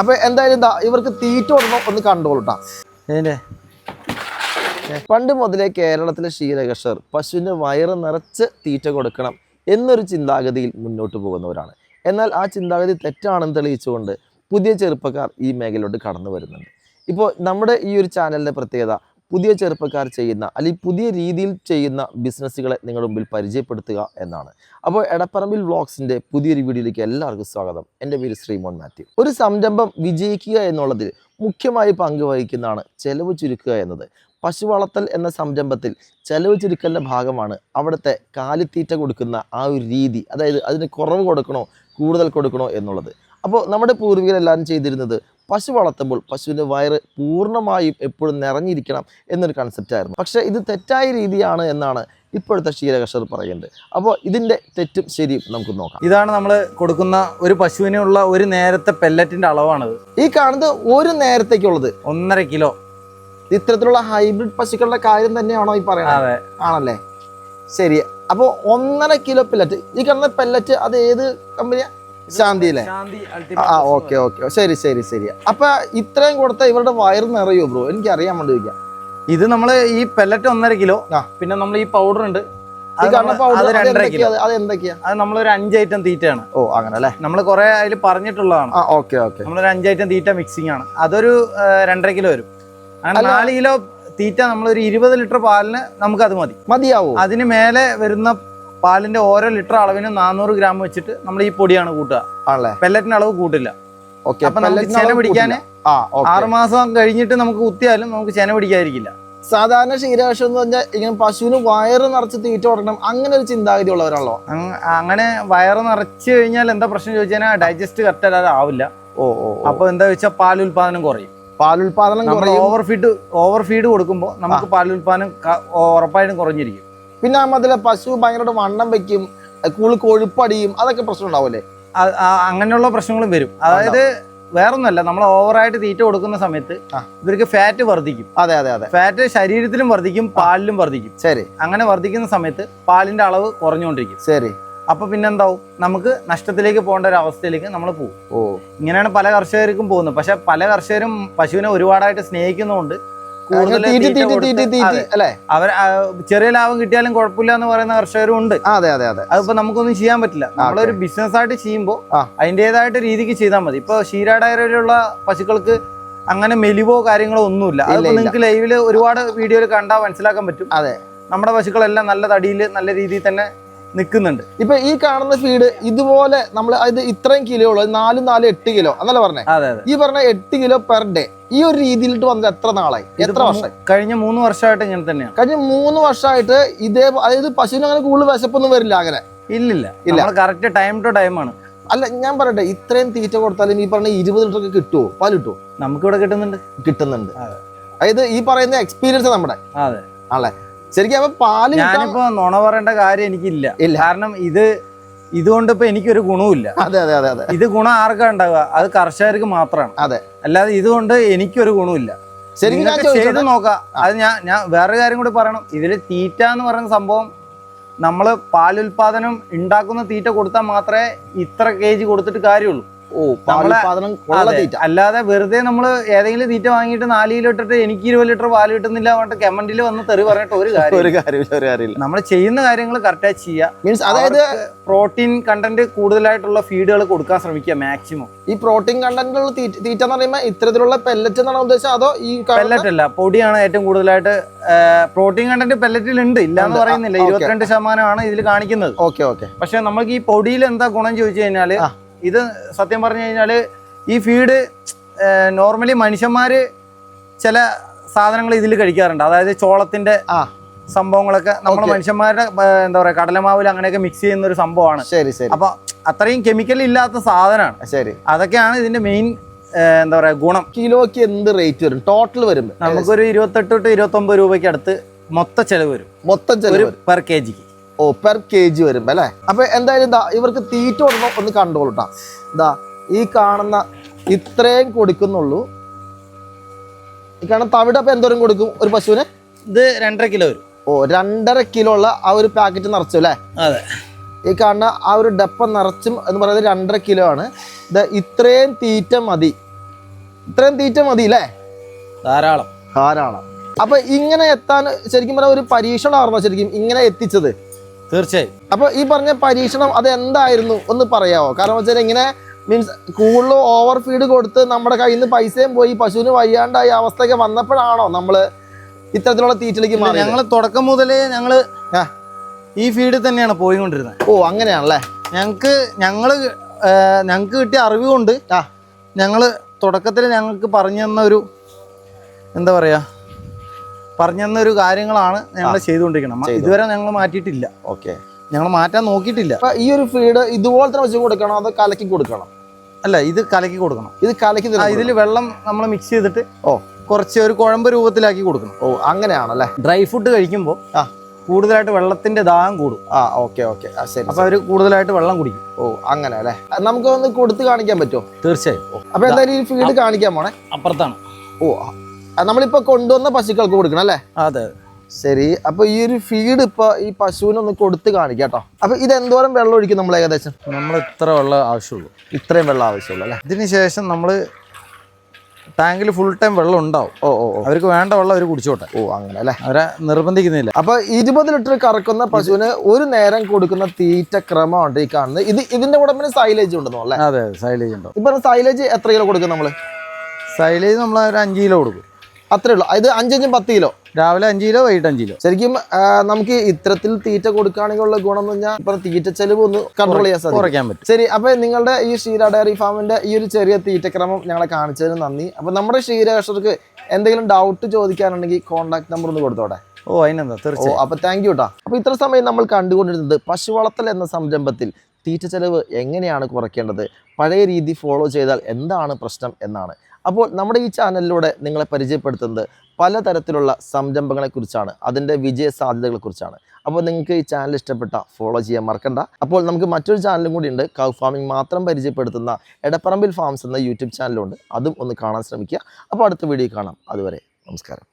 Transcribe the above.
അപ്പൊ എന്തായാലും എന്താ ഇവർക്ക് തീറ്റ കൊടുക്കണം ഒന്ന് കണ്ടോളൂട്ടാ ഏ പണ്ട് മുതലേ കേരളത്തിലെ ക്ഷീരകർഷകർ പശുവിന് വയറ് നിറച്ച് തീറ്റ കൊടുക്കണം എന്നൊരു ചിന്താഗതിയിൽ മുന്നോട്ട് പോകുന്നവരാണ്. എന്നാൽ ആ ചിന്താഗതി തെറ്റാണെന്ന് തെളിയിച്ചുകൊണ്ട് പുതിയ ചെറുപ്പക്കാർ ഈ മേഖലയിലോട്ട് കടന്നു വരുന്നുണ്ട്. ഇപ്പോൾ നമ്മുടെ ഈ ഒരു ചാനലിന്റെ പ്രത്യേകത പുതിയ ചെറുപ്പക്കാർ ചെയ്യുന്ന അല്ലെങ്കിൽ പുതിയ രീതിയിൽ ചെയ്യുന്ന ബിസിനസ്സുകളെ നിങ്ങളുടെ മുമ്പിൽ പരിചയപ്പെടുത്തുക എന്നാണ്. അപ്പോൾ എടപ്പറമ്പിൽ വ്ളോഗ്സിന്റെ പുതിയൊരു വീഡിയോയിലേക്ക് എല്ലാവർക്കും സ്വാഗതം. എന്റെ പേര് ശ്രീമോൻ മാത്യു. ഒരു സംരംഭം വിജയിക്കുക എന്നുള്ളതിൽ മുഖ്യമായി പങ്ക് വഹിക്കുന്നതാണ് ചെലവ് ചുരുക്കുക എന്നത്. പശു വളർത്തൽ എന്ന സംരംഭത്തിൽ ചെലവ് ചുരുക്കലിന്റെ ഭാഗമാണ് അവിടുത്തെ കാലിത്തീറ്റ കൊടുക്കുന്ന ആ ഒരു രീതി. അതായത് അതിന് കുറവ് കൊടുക്കണോ കൂടുതൽ കൊടുക്കണോ എന്നുള്ളത്. അപ്പോൾ നമ്മുടെ പൂർവികരെല്ലാവരും ചെയ്തിരുന്നത് പശു വളർത്തുമ്പോൾ പശുവിന്റെ വയറ് പൂർണമായും എപ്പോഴും നിറഞ്ഞിരിക്കണം എന്നൊരു കൺസെപ്റ്റായിരുന്നു പക്ഷേ ഇത് തെറ്റായ രീതിയാണ് എന്നാണ് ഇപ്പോഴത്തെ ക്ഷീരകർഷകർ പറയുന്നത്. അപ്പോൾ ഇതിന്റെ തെറ്റും ശരിയും നമുക്ക് നോക്കാം. ഇതാണ് നമ്മൾ കൊടുക്കുന്ന ഒരു പശുവിനുള്ള ഒരു നേരത്തെ പെല്ലറ്റിന്റെ അളവാണത്. ഈ കാണുന്നത് ഒരു നേരത്തേക്കുള്ളത്. ഒന്നര കിലോ. ഇത്തരത്തിലുള്ള ഹൈബ്രിഡ് പശുക്കളുടെ കാര്യം തന്നെയാണോ ഈ പറയുന്നത്? ആണല്ലേ? ശരി. അപ്പോൾ ഒന്നര കിലോ പെല്ലറ്റ് ഈ കാണുന്ന പെല്ലറ്റ് അത് ഏത് കമ്പനിയാ ശാന്തിയിലെ അല്ലേ? ആ ഓക്കെ ഓക്കെ. ശരി ശരി ശരി. അപ്പൊ ഇത്രയും കൊടുത്ത ഇവരുടെ വയറ് നിറയോ ബ്രോ? എനിക്ക് അറിയാൻ വേണ്ടി ചോദിക്കാം. ഇത് നമ്മൾ ഈ പെല്ലറ്റ് ഒന്നര കിലോ ആ. പിന്നെ നമ്മൾ ഈ പൗഡർ ഉണ്ട്. അത് നമ്മളൊരു അഞ്ച് ഐറ്റം തീറ്റയാണ്. ഓ അങ്ങനെ അല്ലേ? നമ്മൾ കുറെ അതിൽ പറഞ്ഞിട്ടുള്ളതാണ്. Okay okay. നമ്മളൊരു അഞ്ച് ഐറ്റം തീറ്റ മിക്സിംഗ് ആണ്. അതൊരു രണ്ടര കിലോ വരും. അങ്ങനെ നാല് കിലോ തീറ്റ നമ്മളൊരു ഇരുപത് ലിറ്റർ പാലിന് നമുക്ക് അത് മതി. മതിയാവും? അതിന് മേലെ വരുന്ന പാലിന്റെ ഓരോ ലിറ്റർ അളവിന് നാനൂറ് ഗ്രാം വെച്ചിട്ട് നമ്മൾ ഈ പൊടിയാണ് കൂട്ടുക. ആണല്ലേ? പെല്ലറ്റിന് അളവ് കൂട്ടില്ല. അപ്പൊ നമുക്ക് ചെന പിടിക്കാൻ ആറുമാസം കഴിഞ്ഞിട്ട് നമുക്ക് കുത്തിയാലും നമുക്ക് ചെന പിടിക്കാതിരിക്കില്ല. സാധാരണ ക്ഷീരകർഷകം എന്ന് പറഞ്ഞാൽ ഇങ്ങനെ പശുവിന് വയറ് നിറച്ച് തീറ്റ കൊടുക്കണം അങ്ങനെ ഒരു ചിന്താഗതി ഉള്ളവരാണല്ലോ. അങ്ങനെ വയറ് നിറച്ച് കഴിഞ്ഞാൽ എന്താ പ്രശ്നം ചോദിച്ചാൽ ഡൈജസ്റ്റ് കറക്റ്റ് അല്ലാതെ ആവില്ല. ഓ ഓ അപ്പൊ എന്താ വെച്ചാൽ പാൽ ഉൽപാദനം കുറയും. പാലുൽപാദനം ഉൽപാദനം ഓവർ ഫീഡ് ഓവർ ഫീഡ് കൊടുക്കുമ്പോൾ നമുക്ക് പാലുൽപാദനം ഉൽപാദനം ഉറപ്പായിട്ടും കുറഞ്ഞിരിക്കും. പിന്നെ അതിലെ പശു ഭയങ്കരമായിട്ട് വണ്ണം വെക്കും കൂടുതൽ കൊഴുപ്പടിയും അതൊക്കെ പ്രശ്നം ഉണ്ടാവൂലേ? ആ- ആ- അങ്ങനെയുള്ള പ്രശ്നങ്ങളും വരും. അതായത് വേറൊന്നുമല്ല നമ്മൾ ഓവറായിട്ട് തീറ്റ കൊടുക്കുന്ന സമയത്ത്. ഇവർക്ക് ഫാറ്റ് വർദ്ധിക്കും. അതെ അതെ അതെ. ഫാറ്റ് ശരീരത്തിലും വർദ്ധിക്കും പാലിലും വർദ്ധിക്കും. ശരി. അങ്ങനെ വർദ്ധിക്കുന്ന സമയത്ത് പാലിന്റെ അളവ് കുറഞ്ഞുകൊണ്ടിരിക്കും. ശരി. അപ്പൊ പിന്നെന്താവും നമുക്ക് നഷ്ടത്തിലേക്ക് പോകേണ്ട ഒരു അവസ്ഥയിലേക്ക് നമ്മൾ പോകും. ഓ. ഇങ്ങനെയാണ് പല കർഷകർക്കും പോകുന്നത്. പക്ഷെ പല കർഷകരും പശുവിനെ ഒരുപാടായിട്ട് സ്നേഹിക്കുന്നതുകൊണ്ട് അവർ ചെറിയ ലാഭം കിട്ടിയാലും കുഴപ്പമില്ല എന്ന് പറയുന്ന കർഷകരും ഉണ്ട്. അതെ അതെ അതെ. അതിപ്പോ നമുക്കൊന്നും ചെയ്യാൻ പറ്റില്ല. നമ്മളൊരു ബിസിനസ് ആയിട്ട് ചെയ്യുമ്പോൾ അതിന്റേതായിട്ട് അതിന്റെതായിട്ട് രീതിക്ക് ചെയ്താൽ മതി. ഇപ്പൊ ഡയറിയിലുള്ള പശുക്കൾക്ക് അങ്ങനെ മെലിവോ കാര്യങ്ങളോ ഒന്നുമില്ല. അതിപ്പോ നിങ്ങൾക്ക് ലൈവിൽ ഒരുപാട് വീഡിയോയിൽ കണ്ടാൽ മനസ്സിലാക്കാൻ പറ്റും. അതെ. നമ്മുടെ പശുക്കളെല്ലാം നല്ല തടിയിൽ നല്ല രീതിയിൽ തന്നെ നിൽക്കുന്നുണ്ട്. ഇപ്പൊ ഈ കാണുന്ന ഫീഡ് ഇതുപോലെ നമ്മൾ അത് ഇത്രയും കിലോ ഉള്ളത് നാല് നാല് എട്ട് കിലോ എന്നല്ല പറഞ്ഞേ? അതെ അതെ. ഈ പറഞ്ഞ എട്ട് കിലോ പെർ ഡേ ഈ ഒരു രീതിയിലിട്ട് വന്നത് എത്ര നാളായി? എത്ര വർഷം കഴിഞ്ഞ മൂന്ന് വർഷമായിട്ട് ഇങ്ങനെ തന്നെയാണ്. കഴിഞ്ഞ മൂന്ന് വർഷമായിട്ട് ഇതേ അതായത് പശുവിന് അങ്ങനെ കൂടുതൽ വിശപ്പൊന്നും വരില്ല അങ്ങനെ. ഇല്ലില്ല. ഇല്ല. കറക്റ്റ് ടൈം ടു ടൈം ആണ്. അല്ല ഞാൻ പറയട്ടെ ഇത്രയും തീറ്റ കൊടുത്താലും ഈ പറഞ്ഞ ഇരുപത് ലിറ്റർ ഒക്കെ കിട്ടുമോ പാൽ കിട്ടുമോ നമുക്കിവിടെ കിട്ടുന്നുണ്ട്. കിട്ടുന്നുണ്ട്. അതായത് ഈ പറയുന്ന എക്സ്പീരിയൻസ് നമ്മുടെ. അതെ. ശരിക്കും അപ്പൊ പാൽ ഞാനിപ്പോ നുണ പറയേണ്ട കാര്യം എനിക്കില്ല. കാരണം ഇത് ഇതുകൊണ്ട് ഇപ്പൊ എനിക്കൊരു ഗുണവുമില്ല. അതെ അതെ അതെ അതെ. ഇത് ഗുണം ആർക്കാ ഉണ്ടാവുക? അത് കർഷകർക്ക് മാത്രമാണ്. അതെ. അല്ലാതെ ഇതുകൊണ്ട് എനിക്കൊരു ഗുണമില്ല ശരിക്കും ചെയ്ത് നോക്കാം. അത് ഞാൻ ഞാൻ വേറെ കാര്യം കൂടി പറയണം. ഇതിൽ തീറ്റ എന്ന് പറയുന്ന സംഭവം നമ്മൾ പാലുൽപാദനം ഉണ്ടാക്കുന്ന തീറ്റ കൊടുത്താൽ മാത്രമേ ഇത്ര കെ ജി കൊടുത്തിട്ട് കാര്യമുള്ളൂ. അല്ലാതെ വെറുതെ നമ്മൾ ഏതെങ്കിലും തീറ്റ വാങ്ങിയിട്ട് നാല് കിലോ ഇട്ടിട്ട് എനിക്ക് ഇരുപത് ലിറ്റർ പാൽ കിട്ടുന്നില്ല പറഞ്ഞിട്ട് കമന്റിൽ വന്ന് തെറി പറഞ്ഞിട്ട് ഒരു കാര്യം ഒരു കാര്യമില്ല ഒരു കാര്യമില്ല നമ്മൾ ചെയ്യുന്ന കാര്യങ്ങൾ കറക്റ്റായി ചെയ്യുക മീൻസ് അതായത് പ്രോട്ടീൻ കണ്ടന്റ് കൂടുതലായിട്ടുള്ള ഫീഡുകൾ കൊടുക്കാൻ ശ്രമിക്കുക മാക്സിമം ഈ പ്രോട്ടീൻ കണ്ടന്റുള്ള തീറ്റ എന്ന് പറയുമ്പോൾ ഇത്തരത്തിലുള്ള പെല്ലറ്റ് എന്നാണ് ഉദ്ദേശം അതോ ഈ പെല്ലറ്റ് അല്ല പൊടിയാണ് ഏറ്റവും കൂടുതലായിട്ട് പ്രോട്ടീൻ കണ്ടന്റ് പെല്ലറ്റിൽ ഉണ്ട് ഇല്ല എന്ന് പറയുന്നില്ല. ഇരുപത്തിരണ്ട് ശതമാനമാണ് ഇതിൽ കാണിക്കുന്നത്. Okay okay. പക്ഷെ നമുക്ക് ഈ പൊടിയിൽ എന്താ ഗുണം ചോദിച്ചു കഴിഞ്ഞാൽ ആ. ഇത് സത്യം പറഞ്ഞു കഴിഞ്ഞാൽ ഈ ഫീഡ് നോർമലി മനുഷ്യന്മാര് ചില സാധനങ്ങൾ ഇതിൽ കഴിക്കാറുണ്ട്. അതായത് ചോളത്തിന്റെ ആ. സംഭവങ്ങളൊക്കെ നമ്മൾ. മനുഷ്യന്മാരുടെ എന്താ പറയാ കടലമാവിൽ അങ്ങനെയൊക്കെ മിക്സ് ചെയ്യുന്ന ഒരു സംഭവമാണ്. ശരി ശരി. അപ്പൊ അത്രയും കെമിക്കൽ ഇല്ലാത്ത സാധനമാണ്. ശരി. അതൊക്കെയാണ് ഇതിന്റെ മെയിൻ എന്താ പറയാ ഗുണം. കിലോക്ക് എന്ത് റേറ്റ് വരും? ടോട്ടൽ വരും നമുക്കൊരു ഇരുപത്തെട്ട് ടു ഇരുപത്തി ഒമ്പത് രൂപയ്ക്ക് അടുത്ത് മൊത്ത ചെലവ് വരും. മൊത്തം ചെലവ് പെർ കെ ജിക്ക് ഓ പെർ കെ ജി വരും അല്ലേ? അപ്പൊ എന്തായാലും എന്താ ഇവർക്ക് തീറ്റ കൊടുക്കണം ഒന്ന് കണ്ടോളൂട്ടാ എന്താ ഈ കാണുന്ന ഇത്രയും കൊടുക്കുന്നുള്ളൂ. ഈ കാണുന്ന തവിട് അപ്പൊ എന്തോരം കൊടുക്കും ഒരു പശുവിന്? ഇത് രണ്ടര കിലോ വരും. ഓ രണ്ടര കിലോ ഉള്ള ആ ഒരു പാക്കറ്റ് നിറച്ചു അല്ലേ? അതെ. ഈ കാണുന്ന ആ ഒരു ഡപ്പ നിറച്ചും എന്ന് പറയുന്നത് രണ്ടര കിലോ ആണ്. ഇത് ഇത്രയും തീറ്റ മതി. ഇത്രയും തീറ്റ മതി അല്ലേ? ധാരാളം. ധാരാളം. അപ്പൊ ഇങ്ങനെ എത്താൻ ശരിക്കും പറഞ്ഞ ഒരു പരീക്ഷണമായിരുന്നോ ശരിക്കും ഇങ്ങനെ എത്തിച്ചത്? തീർച്ചയായും. അപ്പൊ ഈ പറഞ്ഞ പരീക്ഷണം അത് എന്തായിരുന്നു ഒന്ന് പറയാവോ? കാരണം വെച്ചാൽ ഇങ്ങനെ മീൻസ് കൂടുതൽ ഓവർ ഫീഡ് കൊടുത്ത് നമ്മുടെ കയ്യിൽ നിന്ന് പൈസയും പോയി പശുവിന് വയ്യാണ്ടായ അവസ്ഥയൊക്കെ വന്നപ്പോഴാണോ നമ്മൾ ഇത്തരത്തിലുള്ള തീറ്റിലേക്ക് മാറി ഞങ്ങൾ തുടക്കം മുതലേ ഞങ്ങൾ. ഈ ഫീഡിൽ തന്നെയാണ് പോയിക്കൊണ്ടിരുന്നത്. ഓ അങ്ങനെയാണല്ലേ? ഞങ്ങൾക്ക് ഞങ്ങൾ ഞങ്ങൾക്ക് കിട്ടിയ അറിവ് കൊണ്ട് ആ. ഞങ്ങൾ തുടക്കത്തിൽ ഞങ്ങൾക്ക് പറഞ്ഞു തന്ന ഒരു എന്താ പറയാ പറഞ്ഞു തന്ന ഒരു കാര്യങ്ങളാണ് ഞങ്ങൾ ചെയ്തുകൊണ്ടിരിക്കണം ഇതുവരെ ഞങ്ങൾ മാറ്റിയിട്ടില്ല. ഓക്കെ. ഞങ്ങൾ മാറ്റാൻ നോക്കിയിട്ടില്ല. ഈ ഒരു ഫീഡ് ഇതുപോലെ തന്നെ വെച്ച് കൊടുക്കണം അത് കലക്കി കൊടുക്കണം? അല്ല ഇത് കലക്കി കൊടുക്കണം. ഇത് കലക്കി ഇതിൽ വെള്ളം നമ്മൾ മിക്സ് ചെയ്തിട്ട് ഓ. കുറച്ച് ഒരു കുഴമ്പ് രൂപത്തിലാക്കി കൊടുക്കണം. ഓ അങ്ങനെയാണല്ലേ? ഡ്രൈ ഫുഡ് കഴിക്കുമ്പോൾ ആ. കൂടുതലായിട്ട് വെള്ളത്തിന്റെ ദാഹം കൂടും. ആ ഓക്കെ ഓക്കെ. ശരി അപ്പൊ അവർ കൂടുതലായിട്ട് വെള്ളം കുടിക്കും. ഓ അങ്ങനെ അല്ലേ നമുക്ക് നമുക്കൊന്ന് കൊടുത്ത് കാണിക്കാൻ പറ്റുമോ? തീർച്ചയായും. അപ്പൊ എന്തായാലും ഈ ഫീഡ് കാണിക്കാൻ പോണേ. അപ്പുറത്താണ്. ഓ നമ്മളിപ്പോ കൊണ്ടുവന്ന പശുക്കൾക്ക് കൊടുക്കണം അല്ലേ? അതെ. ശരി. അപ്പൊ ഈ ഒരു ഫീഡ് ഇപ്പൊ ഈ പശുവിനൊന്ന് കൊടുത്ത് കാണിക്കാം കേട്ടോ അപ്പൊ ഇത് എന്തോരം വെള്ളം ഒഴിക്കും നമ്മൾ ഏകദേശം? നമ്മൾ ഇത്ര വെള്ളം ആവശ്യമുള്ളൂ. ഇത്രയും വെള്ളം ആവശ്യമുള്ളൂ അല്ലേ? ഇതിന് ശേഷം നമ്മൾ ടാങ്കിൽ ഫുൾ ടൈം വെള്ളം ഉണ്ടാവും. ഓ ഓ അവർക്ക് വേണ്ട വെള്ളം അവർ കുടിച്ചോട്ടെ. ഓ അങ്ങനെ അല്ലേ? അവരെ നിർബന്ധിക്കുന്നില്ല. അപ്പൊ ഇരുപത് ലിറ്റർ കറക്കുന്ന പശുവിന് ഒരു നേരം കൊടുക്കുന്ന തീറ്റ ക്രമമുണ്ട് ഈ കാണുന്നത്. ഇത് ഇതിന്റെ കൂടെ പിന്നെ സൈലേജ് ഉണ്ടെന്നോ അല്ലേ? അതെ സൈലേജ് ഉണ്ടോ? ഇപ്പൊ സൈലേജ് എത്ര കിലോ കൊടുക്കും നമ്മൾ? സൈലേജ് നമ്മൾ ഒരു അഞ്ച് കിലോ കൊടുക്കും. അത്രേ ഉള്ളൂ. ഇത് അഞ്ചഞ്ചും പത്ത് കിലോ. രാവിലെ അഞ്ച് കിലോ വൈകിട്ട് അഞ്ച് കിലോ. ശരിക്കും നമുക്ക് ഇത്തരത്തിൽ തീറ്റ കൊടുക്കുകയാണെങ്കിൽ ഉള്ള ഗുണം എന്ന് പറഞ്ഞാൽ ഇപ്പൊ തീറ്റ ചെലവ് ഒന്ന് കൺട്രോൾ ചെയ്യാൻ സാധിക്കും. കുറയ്ക്കാൻ പറ്റും. ശരി അപ്പൊ നിങ്ങളുടെ ഈ ക്ഷീര ഡയറി ഫാമിന്റെ ഈ ഒരു ചെറിയ തീറ്റക്രമം ഞങ്ങളെ കാണിച്ചതിന് നന്ദി. അപ്പൊ നമ്മുടെ ക്ഷീര കർഷകർക്ക് എന്തെങ്കിലും ഡൗട്ട് ചോദിക്കാനുണ്ടെങ്കിൽ കോൺടാക്ട് നമ്പർ ഒന്ന് കൊടുത്തോടെ. ഓ അതിനെന്താ? തീർച്ചയായും. അപ്പൊ താങ്ക് യു കേട്ടോ അപ്പൊ ഇത്ര സമയം നമ്മൾ കണ്ടുകൊണ്ടിരുന്നത് പശു വളർത്തൽ എന്ന സംരംഭത്തിൽ തീറ്റ ചെലവ് എങ്ങനെയാണ് കുറയ്ക്കേണ്ടത്? പഴയ രീതി ഫോളോ ചെയ്താൽ എന്താണ് പ്രശ്നം എന്നാണ്. അപ്പോൾ നമ്മുടെ ഈ ചാനലിലൂടെ നിങ്ങളെ പരിചയപ്പെടുത്തുന്നത് പലതരത്തിലുള്ള സംരംഭങ്ങളെക്കുറിച്ചാണ്. അതിന്റെ വിജയ സാധ്യതകളെക്കുറിച്ചാണ് അപ്പോൾ നിങ്ങൾക്ക് ഈ ചാനൽ ഇഷ്ടപ്പെട്ട ഫോളോ ചെയ്യാൻ മറക്കണ്ട. അപ്പോൾ നമുക്ക് മറ്റൊരു ചാനലും കൂടി ഉണ്ട്. കൗ ഫാമിംഗ് മാത്രം പരിചയപ്പെടുത്തുന്ന എടപ്പറമ്പിൽ ഫാംസ് എന്ന യൂട്യൂബ് ചാനലുണ്ട്. അതും ഒന്ന് കാണാൻ ശ്രമിക്കുക. അപ്പോൾ അടുത്ത വീഡിയോ കാണാം. അതുവരെ നമസ്കാരം.